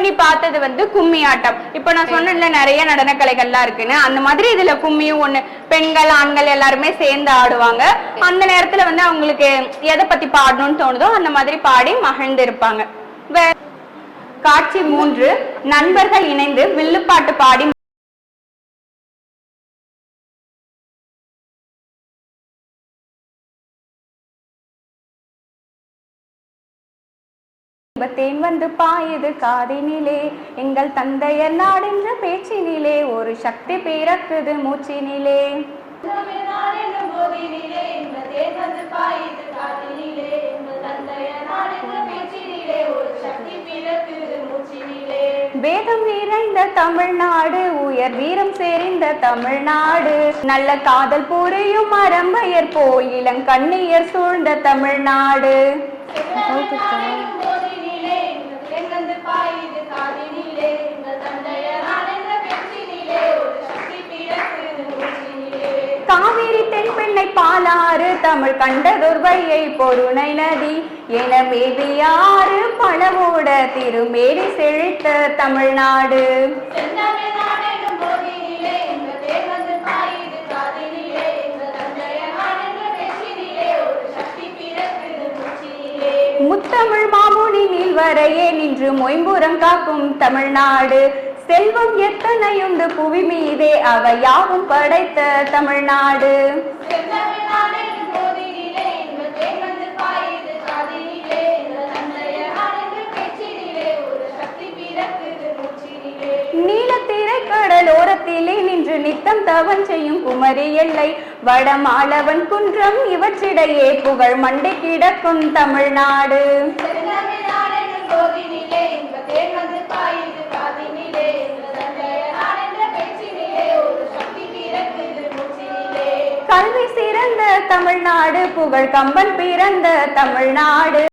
முன்னாடி பார்த்தது வந்து கும்மி ஆட்டம் இப்போ நான் சொன்னேன்ல நிறைய நடன கலைகள்லாம் இருக்குன்னு. அந்த மாதிரி இதுல கும்மியும் ஒண்ணு பெண்கள் ஆண்கள் எல்லாருமே சேர்ந்து ஆடுவாங்க. அந்த நேரத்துல வந்து அவங்களுக்கு எதை பத்தி பாடணும்னு தோணுதோ அந்த மாதிரி பாடி மகிழ்ந்து இருப்பாங்க காட்சி மூன்று நண்பர்கள் இணைந்து வில்லுப்பாட்டு பாடி தேன் வந்து பாயுது காதினிலே. எங்கள் தந்தையர் நாடென்ற பேச்சினிலே ஒரு சக்தி பிறக்குது மூச்சினிலே. வேதம் நிறைந்த தமிழ்நாடு உயர் வீரம் சேர்ந்த தமிழ்நாடு. நல்ல காதல் புரியும் மரம்பெயர் போல் சூழ்ந்த தமிழ்நாடு. பாலாறு தமிழ் கண்டதொரு வையை பொருணை நதி என மேதியாறு பழவோட திருமேனி செழித்த தமிழ்நாடு. முத்தமிழ் மாமுனி நீள்வரையே நின்று மொயம்புறம் காக்கும் தமிழ்நாடு. செல்வம் எத்தனையுண்டு புவி மீதே அவை யாவும் படைத்த தமிழ்நாடு. நீலத்திரைக்கடலோரத்திலே நின்று நித்தம் தவம் செய்யும் குமரி எல்லை வடமாளவன் குன்றம் இவற்றிடையே புகழ் மண்டை கிடக்கும் தமிழ்நாடு. கல்வி சிறந்த தமிழ்நாடு புகழ் கம்பன் பிறந்த தமிழ்நாடு.